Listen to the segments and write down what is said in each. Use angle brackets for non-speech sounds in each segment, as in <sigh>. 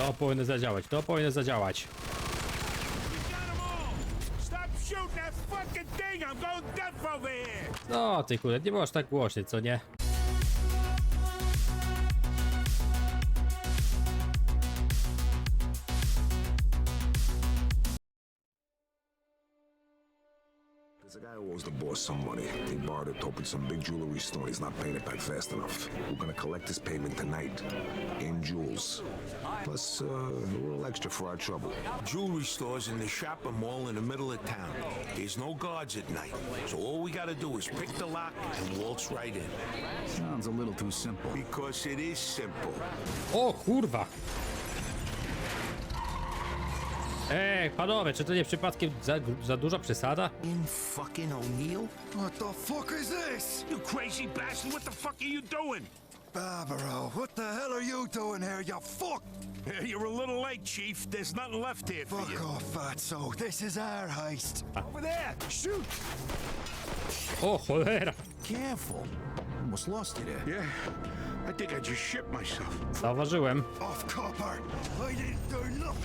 To powinno zadziałać, to powinno zadziałać. No, ty kurde, nie możesz tak głośny, co nie? Owes the boss some money. He borrowed it to open some big jewelry store. He's not paying it back fast enough. We're gonna collect his payment tonight in jewels. Plus, uh, a little extra for our trouble. Jewelry stores in the shopping mall in the middle of town. There's no guards at night. So all we gotta do is pick the lock and waltz right in. Sounds a little too simple. Because it is simple. Oh, kurwa! Ej, panowie, czy to nie przypadkiem za, za duża przesada? In fucking O'Neill? What the fuck is this? You crazy bastard! What the fuck are you doing? Barbaro, what the hell are you doing here, you fuck? You're a little late, Chief. There's nothing left here for Fuck you. off, fatso. This is our heist. Over there, shoot! O cholera! Careful. Almost lost you there. Yeah, I think I just shit myself. Zauważyłem. Off copper. I didn't.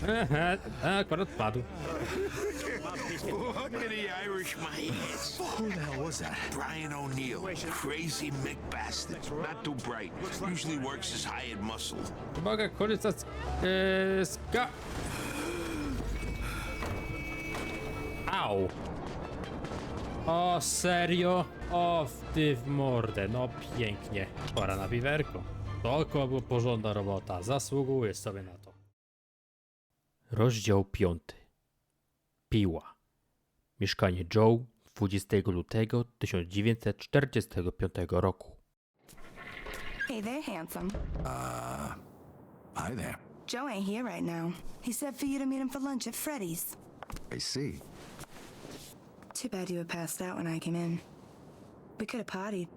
Ehe, akurat padł. Look at the Irish. Who the hell was that? Brian O'Neill, crazy Mick bastard. Not too bright. Usually works his hired muscle. Mogę korzystać yy, z ga... Au! O, serio? O, w ty w mordę, no pięknie. Pora na piwerko. To była porządna robota, zasługuje sobie na to. Rozdział piąty. Piła. Mieszkanie Joe 20 lutego 1945 roku. Hey there, handsome. Hi there. Joe ain't here right now. He said for you to meet him for lunch at Freddy's. I see. Too bad you were passed out when I came in. We could have partied.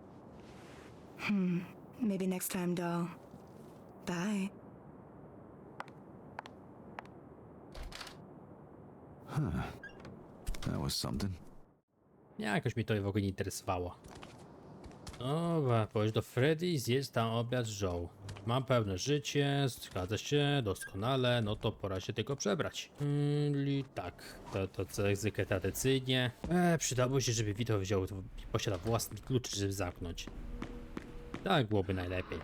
Hmm. Maybe next time, doll. Bye. That was something. Jakoś mi to w ogóle nie interesowało. Dobra, pójdź do Freddy, zjedz tam obiad z Joe. Mam pełne życie, zgadza się, doskonale, no to pora się tylko przebrać. Czyli tak, to, to co zwykle tradycyjnie. E, przydałoby się, żeby Vito wziął, to posiada własny klucz, żeby zamknąć. Tak byłoby najlepiej.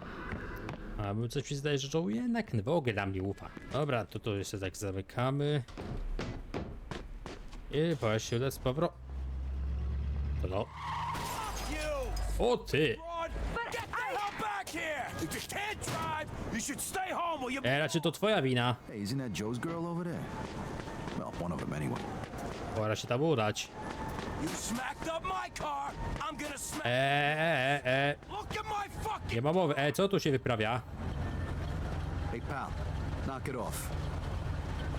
A coś mi zdaje, że Joe jednak w ogóle nam nie ufa. Dobra, to to jeszcze tak zamykamy. I udać z powrotem. No. O ty! Get the hell back here! You just can't. You should stay home or you. E, raczej to twoja wina. Hey, isn't that Joe's girl over there? Well, one of them anyway. Pora się tam udać. You smacked up my car. I'm gonna smack. E, e, e, e. Look at my fucking. Nie ma mowy. E, co tu się wyprawia? Hey, pal, knock it off.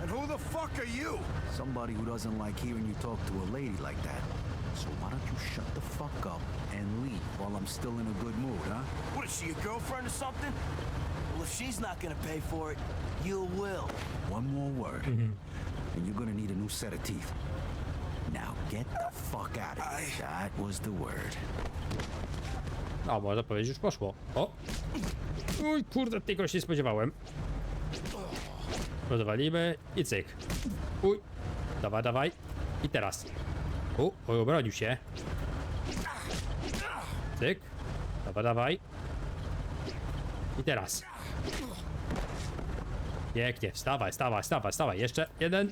And who the fuck are you? Somebody who doesn't like hearing you talk to a lady like that. So why don't you shut the fuck up and leave while I'm still in a good mood, huh? What is she, your girlfriend or something? If she's not gonna pay for it, you will. One more word, and you're gonna need a new set of teeth. Now get the fuck out of here. That was the word. No, można powiedzieć, już poszło. O! Uj, kurde, tego się nie spodziewałem. Rozwalimy i cyk. Uj. Dawaj, dawaj. I teraz. U, oj, obronił się. Cyk. Dawaj, dawaj. I teraz. Pięknie, wstawaj, wstawaj, wstawaj, wstawaj. Jeszcze jeden.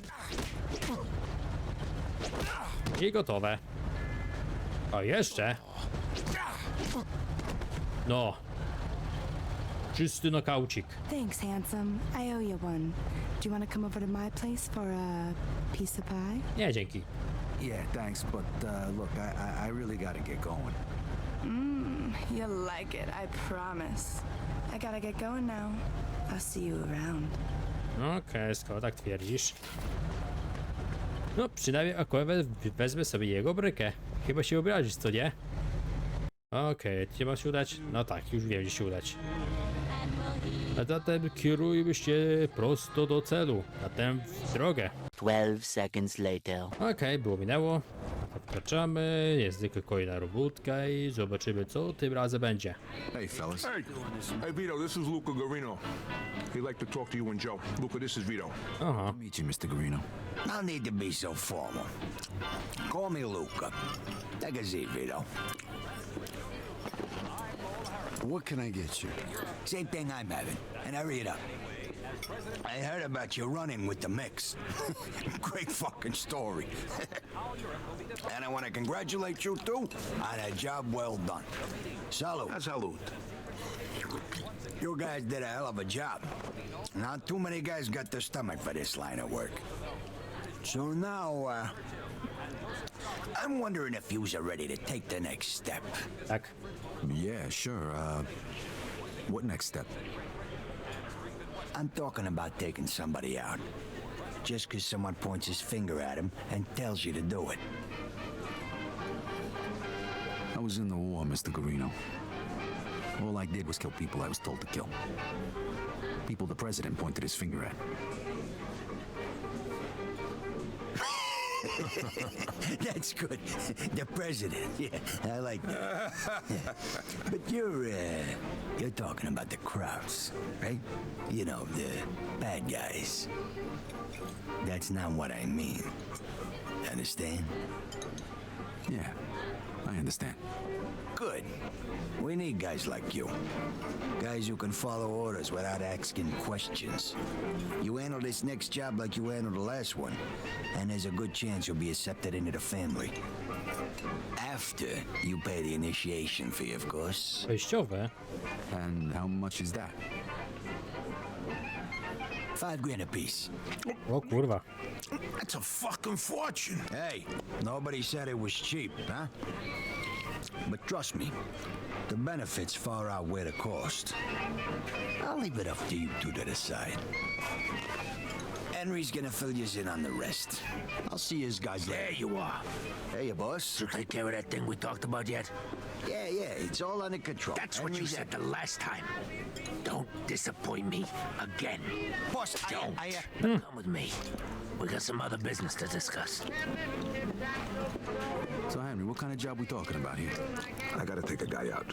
I gotowe. O, jeszcze. No. Czysty nokaucik. Thanks, handsome. I owe you one. Do you want to come over to my place for a piece of pie? Nie, dzięki. Yeah, thanks, but uh, look, I, I, I really gotta get going. You'll like it, I promise. I gotta get going now. I'll see you around. Okej, skoro tak twierdzisz. No, przynajmniej akurat we- wezmę sobie jego brykę. Chyba się obrazisz, co nie? Okej, gdzie ma się udać? No tak, już wiem, gdzie się udać. A zatem kierujmy się prosto do celu. Zatem w drogę. 12 seconds later. Okej, było minęło. Wkraczamy, jest zwykle kolejna robótka i zobaczymy co tym razem będzie. Hey, fellas. Hey, hey, Vito, this is Luca Garino. He'd like to talk to you and Joe. Luca, this is Vito. Aha, Meet you, Mr. Garino. No need to be so formal. Call me Luca. Take a seat, Vito. What can I get you? Same thing I'm having. And hurry it up. I heard about you running with the mix. <laughs> Great fucking story. <laughs> and I want to congratulate you too on a job well done. Salute. A Salute. You guys did a hell of a job. Not too many guys got the stomach for this line of work. So now, uh, I'm wondering if yous are ready to take the next step. tak. Yeah, sure. Uh, what next step? I'm talking about taking somebody out. Just 'cause someone points his finger at him and tells you to do it. I was in the war, Mr. Garino. All I did was kill people I was told to kill. People the president pointed his finger at. <laughs> That's good. The president. Yeah, I like that. <laughs> but you're uh, you're talking about the crowds, right? You know, the bad guys. That's not what I mean. Understand? Yeah, I understand. Good. We need guys like you. Guys who can follow orders without asking questions. You handle this next job like you handled the last one, and there's a good chance you'll be accepted into the family. After you pay the initiation fee, of course. Wejściowe. And how much is that? Five grand apiece. Oh, o kurwa. That's a fucking fortune. Hey, nobody said it was cheap, huh? But trust me, the benefits far outweigh the cost. I'll leave it up to you two to decide. Henry's gonna fill you in on the rest. I'll see you guys later. There you are. Hey, you boss. You take care of that thing we talked about yet? Yeah, yeah, it's all under control. That's what you said the last time. Don't disappoint me again. Boss, I, Don't. I, uh, Come with me. We got some other business to discuss. So, Henry, what kind of job we talking about here? I gotta take a guy out.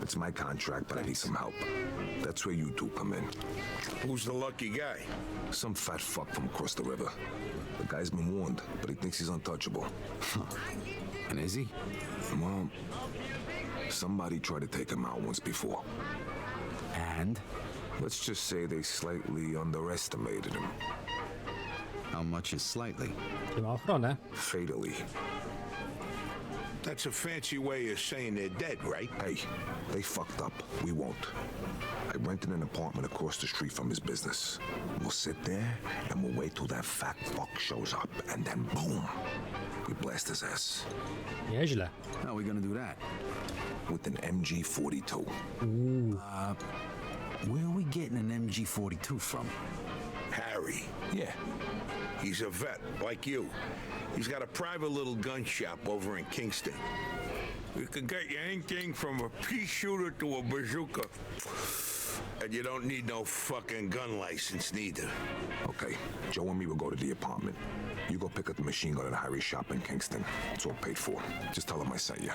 It's my contract, but I need some help. That's where you two come in. Who's the lucky guy? Some fat fuck from across the river. The guy's been warned, but he thinks he's untouchable. <laughs> And is he? Well, somebody tried to take him out once before. And Let's just say they slightly underestimated him. how much is slightly? Ty ma ochronę. Fatally. That's a fancy way of saying they're dead, right? Hey, they fucked up. We won't. I rented an apartment across the street from his business. We'll sit there and we'll wait till that fat fuck shows up, and then boom, we blast his ass Nieźle. How are we gonna do that? with an MG42. Uh, where are we getting an MG42 from? Harry. Yeah, He's a vet, like you. He's got a private little gun shop over in Kingston. You can get you anything from a pea shooter to a bazooka. And you don't need no fucking gun license neither. okay. Joe and me will go to the apartment. You go pick up the machine gun at Harry's shop in Kingston. It's all paid for. Just tell him I sent you.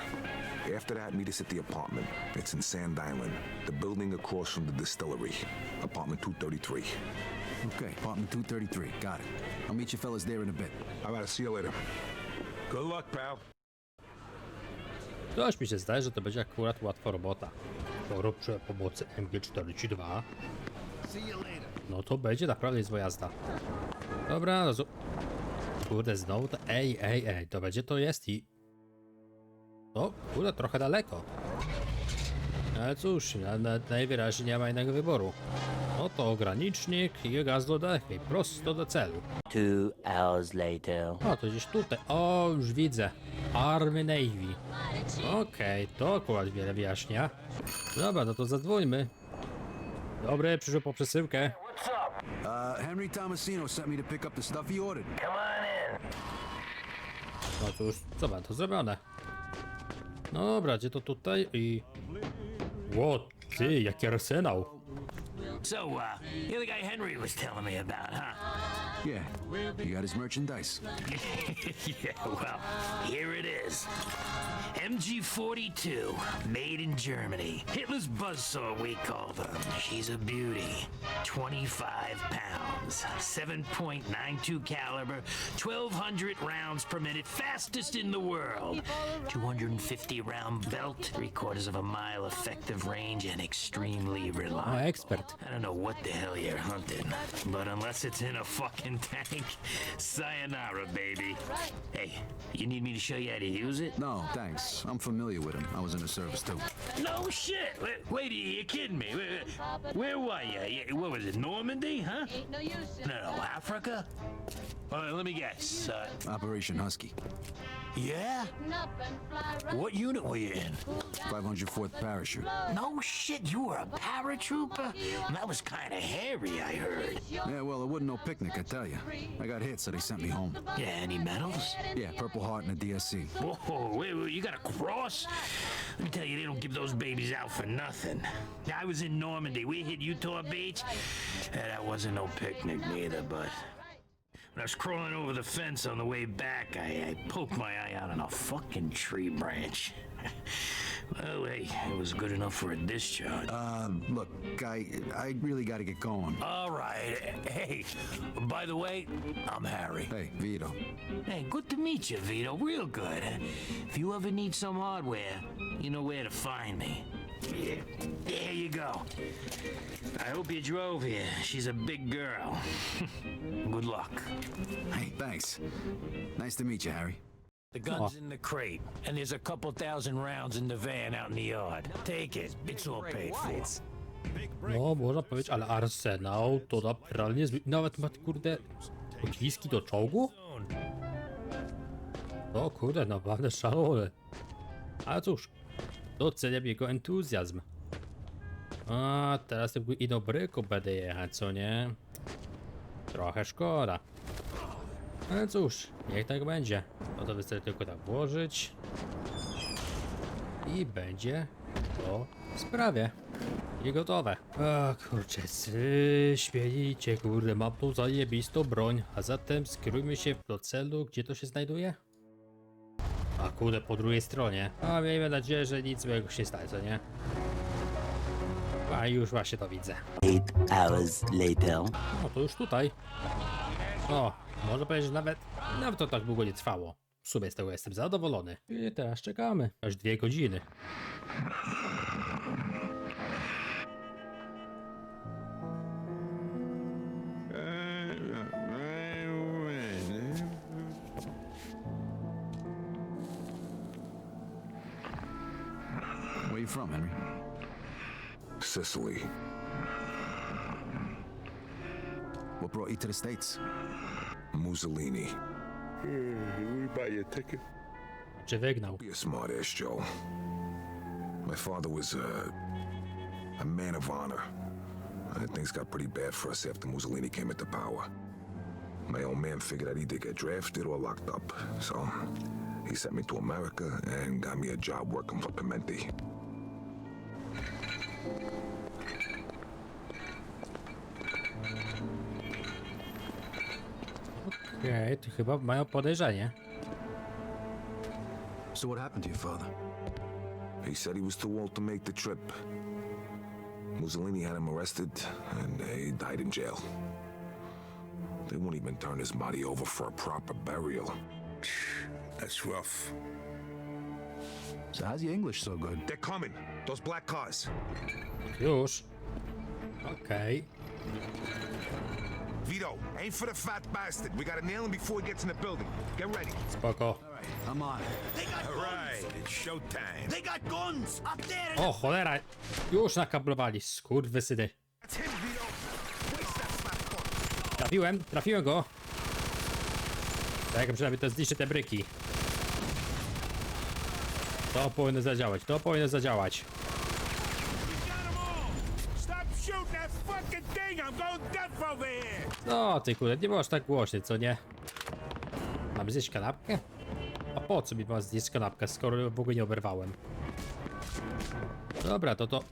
After that, meet us at the apartment. It's in Sand Island, the building across from the distillery. Apartment 233. Okay, apartment 233. Got it. I'll meet you fellas there in a bit. All right, see you later. Good luck, pal. Coś mi się zdaje, że to będzie akurat łatwa robota. Skoro przy pomocy MG42 no to będzie naprawdę niezła jazda. Dobra, no Kurde, znowu to... Ej, ej, ej, to będzie to jest i... O, kurde, trochę daleko. Ale cóż, na, na, najwyraźniej nie ma innego wyboru. No to ogranicznik i gaz do dechy, prosto do celu. Two hours later. O, to gdzieś tutaj. O, już widzę. Army Navy. Okej, to akurat wiele wyjaśnia. Dobra, no to zadzwońmy. Dobry, przyszedł po przesyłkę. Uh, Henry Tomasino sent me to pick up the stuff he ordered. No cóż, co ma to zrobione? No dobra, gdzie to tutaj i... Ło, ty, jaki arsenał. So, uh, you're the guy Henry was telling me about, huh? Yeah, he got his merchandise. <laughs> yeah, well, here it is. MG 42, made in Germany. Hitler's buzzsaw, we call them. She's a beauty. 25 pounds, 7.92 caliber, 1,200 rounds per minute, fastest in the world. 250 round belt, three quarters of a mile effective range, and extremely O, reliable. Oh, ekspert. I don't know what the hell you're hunting, but unless it's in a fucking <laughs> tank, sayonara, baby. Hey, you need me to show you how to use it? No, thanks. I'm familiar with him. I was in the service too. No shit. Wait, wait you kidding me? Wait, wait, Where were you? you? What was it, Normandy, huh? No, no, Africa? Uh, let me guess. Uh, Operation Husky. yeah? What unit were you in? 504th Parachute. No shit, you were a paratrooper? That was kind of hairy, I heard. Yeah, well, it wasn't no picnic, I tell you. I got hit, so they sent me home. Yeah, any medals? Yeah, Purple Heart and a DSC. Whoa, wait, wait, you got a cross? Let me tell you, they don't give those babies out for nothing. I was in Normandy. We hit Utah Beach. Eh, that wasn't no picnic neither, but I was crawling over the fence on the way back, I, I poked my eye out on a fucking tree branch. <laughs> well, hey, it was good enough for a discharge. Um, look, I, I really got to get going. All right. Hey, by the way, I'm Harry. Hey, Vito. Hey, good to meet you, Vito. Real good. If you ever need some hardware, you know where to find me. Yeah, there you go. I hope you drove here. She's a big girl. <laughs> good luck. Hey, thanks. Nice to meet you, Harry. The gun's in the crate, and there's a couple thousand rounds in the van out in the yard. Take it. It's all paid for. No, można powiedzieć, ale arsenał to naprawdę zbyt... Nawet ma, kurde, pociski do czołgu? O kurde, naprawdę szalone. Ale cóż, doceniam jego entuzjazm. A teraz tylko i do bryku będę jechać, co nie? Trochę szkoda. Ale cóż, niech tak będzie. No to wystarczy tylko tak włożyć. I będzie po sprawie. I gotowe. O kurczę, śmielicie, kurde, mam tu zajebistą broń. A zatem skierujmy się do celu, gdzie to się znajduje? Kurde, po drugiej stronie. A miejmy nadzieję, że nic złego się nie stanie, co nie? A już właśnie to widzę. Eight hours later. No to już tutaj. O, może powiedzieć, że nawet, nawet to tak długo nie trwało. W sumie z tego jestem zadowolony. I teraz czekamy. Aż dwie godziny. You from, Henry? Sicily. What brought you to the States? Mussolini. we buy you a ticket. Czy wygnał? Be a smart ass, Joe. My father was uh, a man of honor. Uh, things got pretty bad for us after Mussolini came into power. My old man figured I'd either get drafted or locked up. So he sent me to America and got me a job working for Pimenti. Okej, to chyba mają podejrzenie. So what happened to your father? He said he was too old to make the trip. Mussolini had him arrested, and he died in jail. They won't even turn his body over for a proper burial. That's rough. So how's your English so good? They're coming. Those black cars. Już. Okej. Vito, aim for the fat bastard. We gotta nail him before he gets in the building. Get ready. Spoko. I'm on it. All right, it's showtime. They got guns up there. O, cholera! Już nakablowali, skurwysyny. That's him, Vito. Waste that fat fuck. Trafiłem, trafiłem go. Tak, przynajmniej to zniszczy te bryki. To powinno zadziałać, to powinno zadziałać. Fucking thing. I'm going deaf over here. No, ty kurde, nie możesz tak głośny, co nie? Mam zjeść kanapkę? A po co mi ma zjeść kanapkę, skoro w ogóle nie oberwałem? Dobra, to to...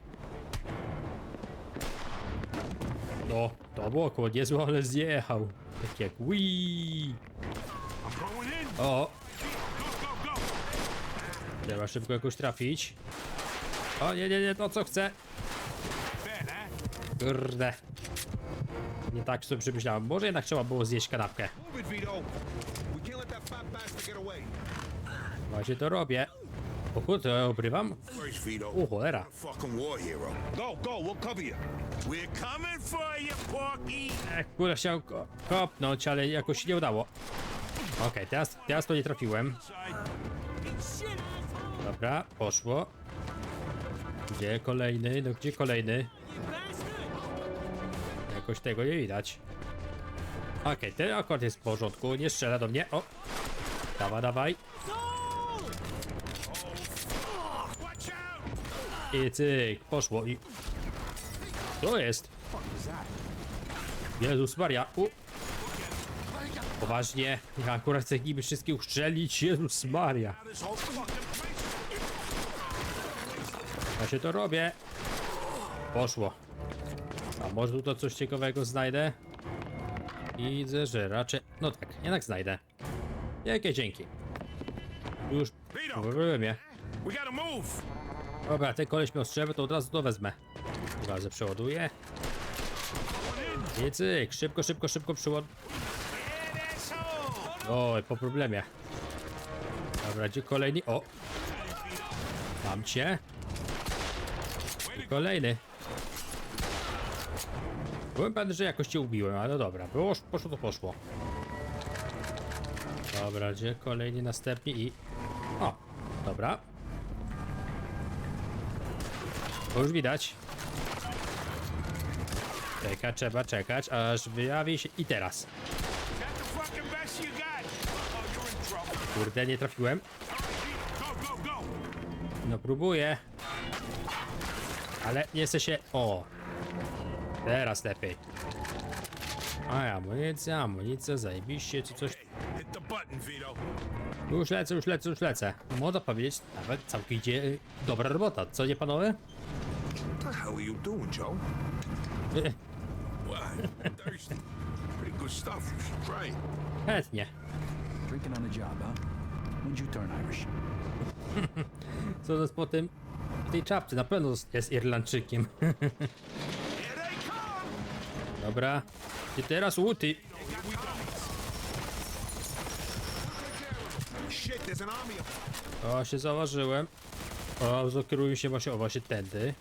O, to było około niezłe, ale zjechał. Tak jak wii. O, trzeba szybko jakoś trafić. O, nie, nie, nie, to co chcę. Kurde. Nie tak sobie przemyślałem. Może jednak trzeba było zjeść kanapkę. Właśnie to robię. O kurde, ja obrywam? O cholera. Go, go, we'll cover you. We're coming for you, Porky. E, kurde, chciałem ko kopnąć, ale jakoś się nie udało. Okej, teraz, teraz to nie trafiłem. Dobra, poszło. Gdzie kolejny? No gdzie kolejny? Jakoś tego nie widać. Okej, ten akord jest w porządku, nie strzela do mnie. O! Dawaj, dawaj. I cyk, poszło i... Co jest? Jezus Maria, u... Poważnie, ja akurat chcę niby wszystkich uszczelić, Jezus Maria. Ja się to robię. Poszło. Może tu to coś ciekawego znajdę? Widzę, że raczej... No tak, jednak znajdę. Jakie dzięki. Już... Byłem je. Dobra, ten koleś miał strzelbę, to od razu to wezmę. Chyba, że przeładuję. I cyk, szybko, szybko, szybko przeład... Oj, po problemie. Dobra, gdzie kolejny? O! Mam cię. I kolejny. Byłem pewny, że jakoś cię ubiłem, ale dobra, było, poszło to poszło. Dobra, gdzie kolejny, następni i... O, dobra. To już widać. Czekać, trzeba czekać, aż wyjawi się i teraz. Kurde, nie trafiłem. No próbuję. Ale nie chcę się... O! Teraz lepiej. A amunicja, amunicja, zajebiście, czy coś... Już lecę, już lecę, już lecę. Można powiedzieć, nawet całkowicie y, dobra robota, co nie panowie? What the hell are you doing, Joe? Thirsty. Pretty good stuff. You should try it. Chętnie. Drinking on the job, huh? When'd you turn Irish? <laughs> Co to po tym... w tej czapce, na pewno jest Irlandczykiem. <laughs> Dobra. I teraz łuty. O, się zauważyłem. O, zakieruję się właśnie, o, właśnie tędy.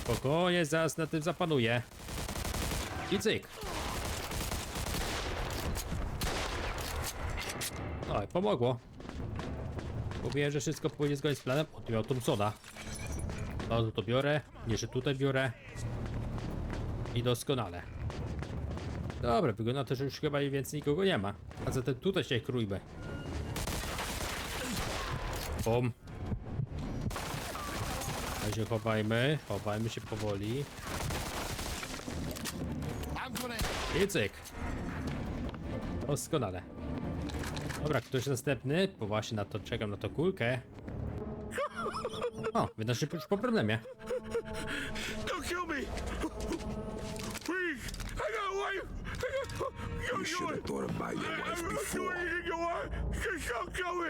Spokojnie, zaraz na tym zapanuję. I cyk. Oj, pomogło. Mówiłem, że wszystko pójdzie zgodnie z planem. O, tu miał Thompsona. To biorę. Jeszcze tutaj biorę. I doskonale. Dobra, wygląda to, że już chyba więcej nikogo nie ma. A zatem tutaj się krójmy. Bum. A się chowajmy, chowajmy się powoli. I cyk. Doskonale. Dobra, ktoś następny? Bo właśnie na to czekam, na to kulkę. O, że już po problemie. Don't kill me. Wife. You, You should have thought about your wife I'm before. anything you want. Just don't kill me.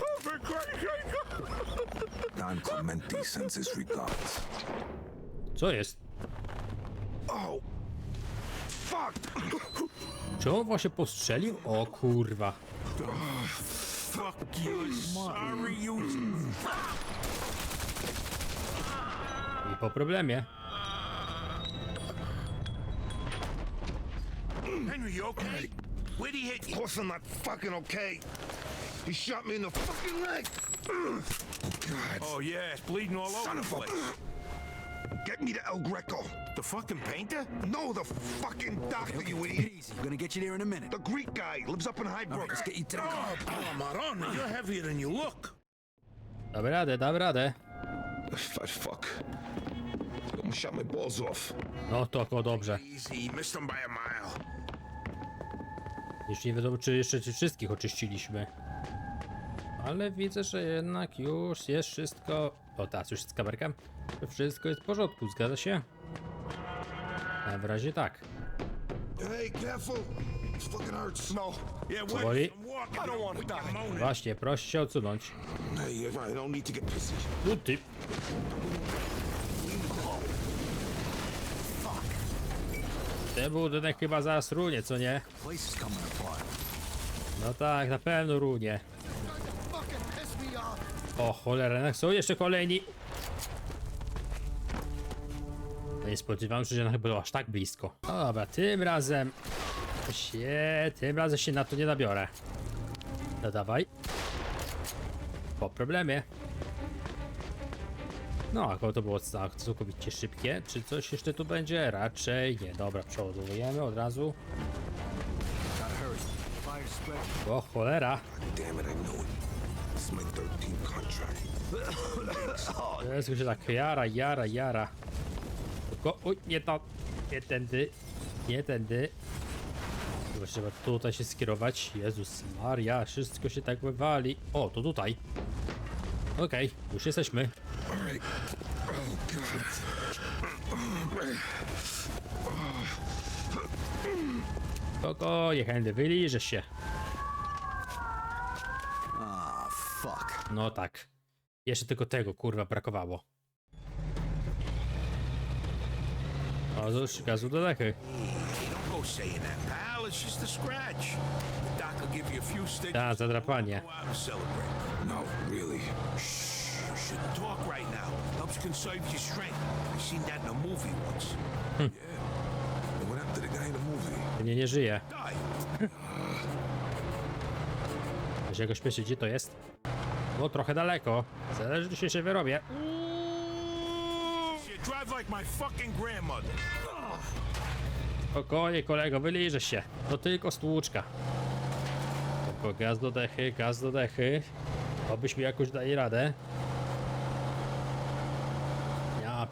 Oh, for Christ's sake. Don Clemente sends his regards. Co jest? Oh, fuck! Czy on właśnie postrzelił? O kurwa. Fuck you. Sorry, you... I po problemie. Hmm. Henry, you okay? Where'd he hit you? Of you? course I'm not fucking okay. He shot me in the fucking leg. God, Oh, yeah, it's bleeding all son over of the a... place. <clears throat> Get me to El Greco. The fucking painter? No, the fucking doctor, you idiot. Easy. We're gonna get you there in a minute. The Greek guy lives up in All right, Highbrook. let's get you to the car. Oh, Maronna, you're heavier than you look. Dam radę, dam radę. Fat fuck. He almost shot my balls off. No to ko dobrze. Easy, missed him by a mile. Jeszcze nie wiadomo, czy jeszcze czy wszystkich oczyściliśmy. Ale widzę, że jednak już jest wszystko... O, teraz już z kamerką. Wszystko jest w porządku, zgadza się? Na razie tak. Hey, careful. Fucking hurts. No. Yeah, wait. I don't die. Właśnie, proszę się odsunąć. Hey, you're right. I don't need to get pissy. Tu ty. Ten budynek chyba zaraz runie, co nie? No tak, na pewno runie. O cholera, są jeszcze kolejni. No Nie spodziewałem się, że ona było aż tak blisko. No dobra, tym razem się, tym razem się na to nie nabiorę. No dawaj. Po problemie. No, a to było tak całkowicie szybkie. Czy coś jeszcze tu będzie? Raczej nie. Dobra, przeładowujemy od razu. O cholera. Damn it, I knew it. This is my 13th contract. Jezu się tak jara, jara, jara. Tylko, uj, nie to, nie tędy, nie tędy. Chyba trzeba tutaj się skierować. Jezus Maria, wszystko się tak wywali. O, to tutaj. Okej, już jesteśmy. Spokojnie, Henry, wyliżesz się. Ah, fuck. No tak. Jeszcze tylko tego kurwa brakowało. O, już gazu do dechy. Don't go saying that, pal. It's just a scratch. The doc will give you a few stitches. Ta, zadrapanie. No, really. Shh. You shouldn't talk right now. Helps conserve your strength. I seen that in a movie once. And what happened to the guy in the movie? Nie, nie żyje. Die. Się go śpieszy, gdzie to jest? O, trochę daleko. Zależy, czy się wyrobię. You drive like my fucking grandmother. Spokojnie, kolego, wyliżę się. To tylko stłuczka. Tylko gaz do dechy, gaz do dechy. Obyśmy jakoś dali radę.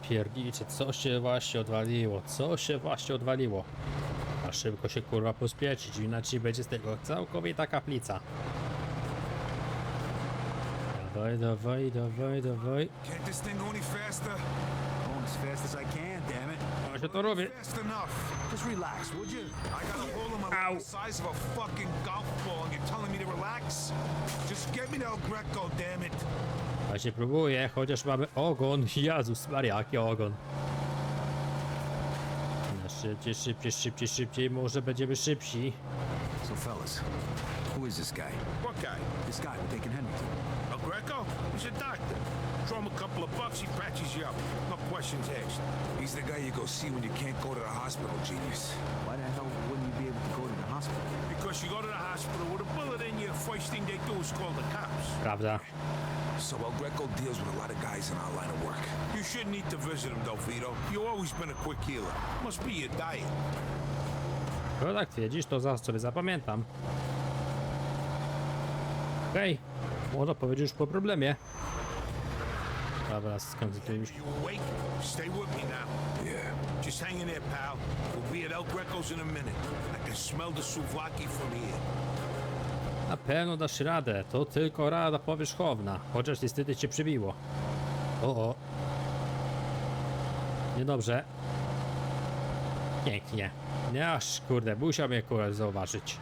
Ja pierniczę, co się właśnie odwaliło? Co się właśnie odwaliło? A szybko się kurwa pospieszyć, inaczej będzie z tego całkowita kaplica. Dawaj, dawaj, dawaj, dawaj. Can't this thing go any faster? Going as fast as I can, damn it. To robię. Fast enough. Just relax, would you? I got a hole in my Ow. the size of a fucking golf ball, and you're telling me to relax? Just get me to El Greco, damn it. Właśnie próbuję, chociaż mamy ogon. <laughs> Jezus Maria, jaki ogon. No szybciej, szybciej, szybciej, szybciej, może będziemy szybsi. So, fellas, who is this guy? What guy? This guy we're taking Henry to. El Greco? He's a doctor. Throw him a couple of bucks, he patches you up. No questions asked. He's the guy you go see when you can't go to the hospital, genius. Why the hell wouldn't you be able to go to the hospital? Because you go to the hospital with a bullet in you, first thing they do is call the cops. Prawda? So El Greco deals with a lot of guys in our line of work. You shouldn't need to visit him, though, Vito. You've always been a quick healer. Must be your diet. No tak twierdzisz, to zaraz sobie zapamiętam. Okej, można powiedzieć już po problemie. Dobra, skoncentrujmy się. You awake? Stay with me now. Yeah. Just hang in there, pal. We'll be at El Greco's in a minute. I can smell the souvlaki from here. Na pewno dasz radę, to tylko rada powierzchowna. Chociaż niestety cię przybiło. O, o. Niedobrze. Pięknie. Nie aż kurde, musiał mnie kurde zauważyć.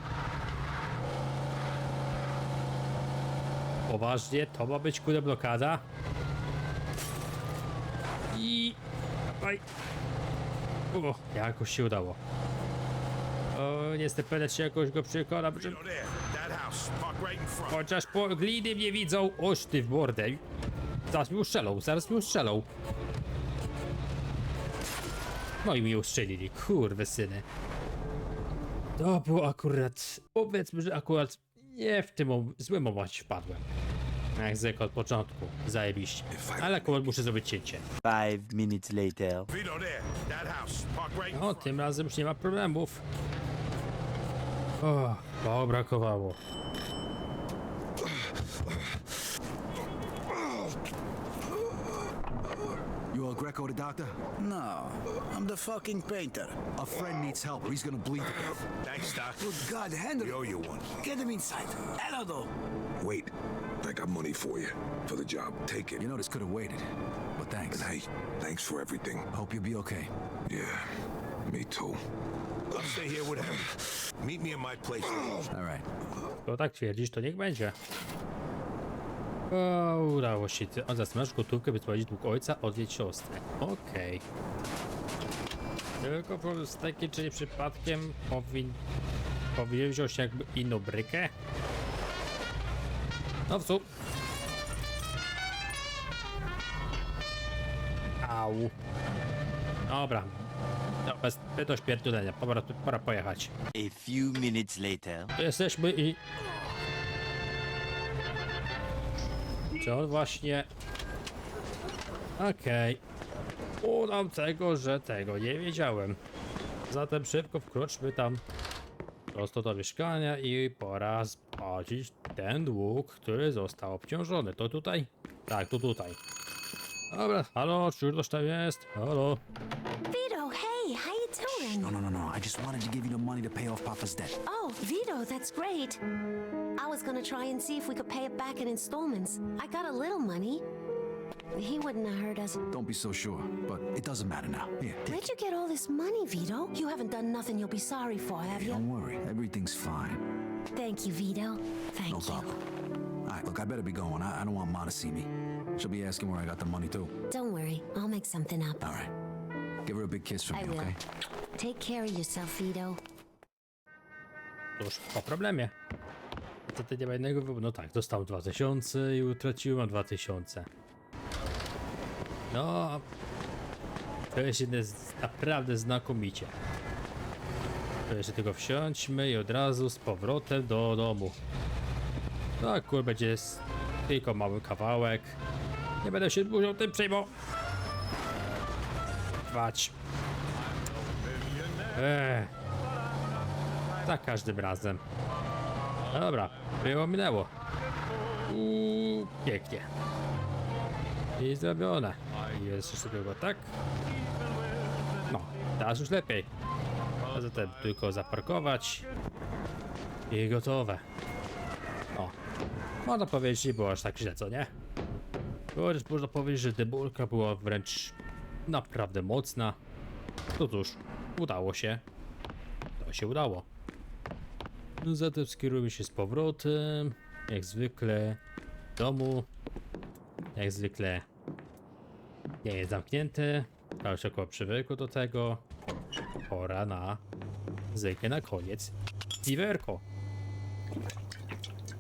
Poważnie, to ma być kurde blokada. I... Dawaj. O, jakoś się udało. O, niestety będę się jakoś go przekonam, że Chociaż po gliny mnie widzą. Oż ty w mordę. Zaraz mi ustrzelą, zaraz mi ustrzelą. No i mi ustrzelili, kurwy syny. To było akurat, powiedzmy, że akurat nie w tym złym momencie wpadłem. Jak zwykle od początku, zajebiście. Ale akurat muszę zrobić cięcie. Five minutes later. No, tym razem już nie ma problemów. O, to brakowało. You El Greco the doctor? No, I'm the fucking painter. A friend needs help or he's gonna bleed. Thanks, Doc. Good God, Henry, We owe you one. get him inside. Hello, though. Wait. I got money for you. For the job. Take it. You know this could have waited, but thanks. And hey, thanks for everything. Hope you'll be okay. Yeah. Me too. I'll stay here with him. Meet me in my place. All right. To tak twierdzisz, to niech będzie. O, udało się. Ty, o, zatrzymasz gotówkę, by spłacić dług ojca, odwiedź siostrę. Okej. Tylko po prostu takie, czyli przypadkiem powin... powinien wziąć jakby inną brykę? No w sum... Au. Dobra. Bez, bez dośpierdolenia. Pora, pora pojechać. A few minutes later. Tu jesteśmy i... Czy on właśnie... Okej. Udam tego, że tego nie wiedziałem. Zatem szybko wkroczmy tam prosto do mieszkania i pora spłacić ten dług, który został obciążony. To tutaj? Tak, to tutaj. Dobra, halo, czy już tam jest? Halo. No, no, no, no. I just wanted to give you the money to pay off Papa's debt. Oh, Vito, that's great. I was gonna try and see if we could pay it back in installments. I got a little money. He wouldn't have hurt us. Don't be so sure, but it doesn't matter now. Here, take Where'd you get all this money, Vito? You haven't done nothing you'll be sorry for, have it. you? Don't worry. Everything's fine. Thank you, Vito. Thank No you. problem. All right, look, I better be going. I, I don't want Ma to see me. She'll be asking where I got the money, too. Don't worry, I'll make something up. All right. Give her a big kiss from I me, will. okay? Take care of yourself, Vito. Cóż, po problemie. Co ty nie ma innego wyboru? No tak, dostał 2000 i utraciłem 2000. No, to jest jeden z, naprawdę znakomicie. To jeszcze tylko wsiądźmy i od razu z powrotem do domu. No akurat będzie tylko mały kawałek. Nie będę się dłużej o tym przejmował. Wać. Eee. Za każdym razem. No dobra, było minęło. Uuu, pięknie. I zrobione. Jest jeszcze tylko tak. No, teraz już lepiej. A zatem tylko zaparkować. I gotowe. O. Można powiedzieć, nie było aż tak źle, co nie? Chociaż można powiedzieć, że debulka była wręcz naprawdę mocna. No cóż, udało się. To się udało. No zatem skierujemy się z powrotem. Jak zwykle w domu. Jak zwykle nie jest zamknięty. Ale około przywykł do tego. Pora na zwykle na koniec. Dziwerko.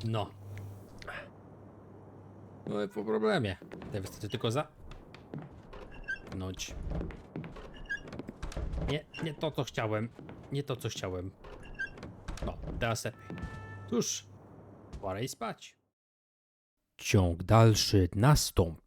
No. No i po problemie. Te wystarczy tylko za... Pchnąć. Nie, nie to co chciałem. Nie to co chciałem. No, teraz lepiej. Cóż, pora i spać. Ciąg dalszy nastąpi.